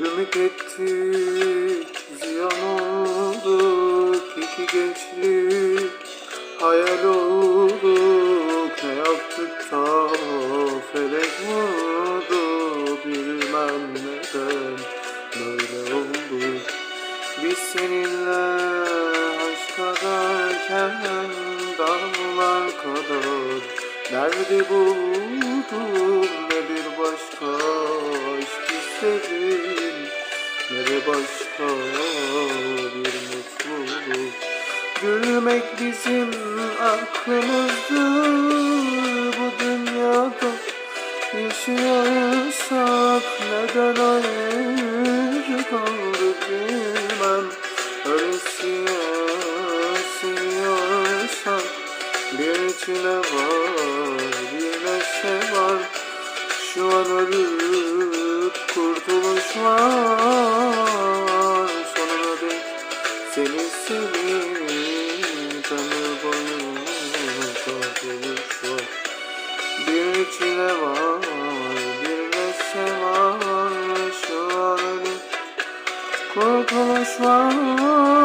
Ümit ettik ziyan olduk iki gençlik Hayal olduk ne yaptık da felek vurdu? Bilmem neden böyle oldu. Biz seninle aşk kadarken dağlar kadar Nerede buldum ne bir başka aşk istedim Ne de başka bir mutluluk. Gülmek bizim aklımızdı bu dünyada Yaşıyorsak neden ayrı kaldık bilmem. Öylesine seviyorsak bir çile var bir neşe var. Şu an ölüp kurtuluş var seni seveyim Tanrı boyu kahroluş var Bir çile var bir neşe var Şu an kurtuluş var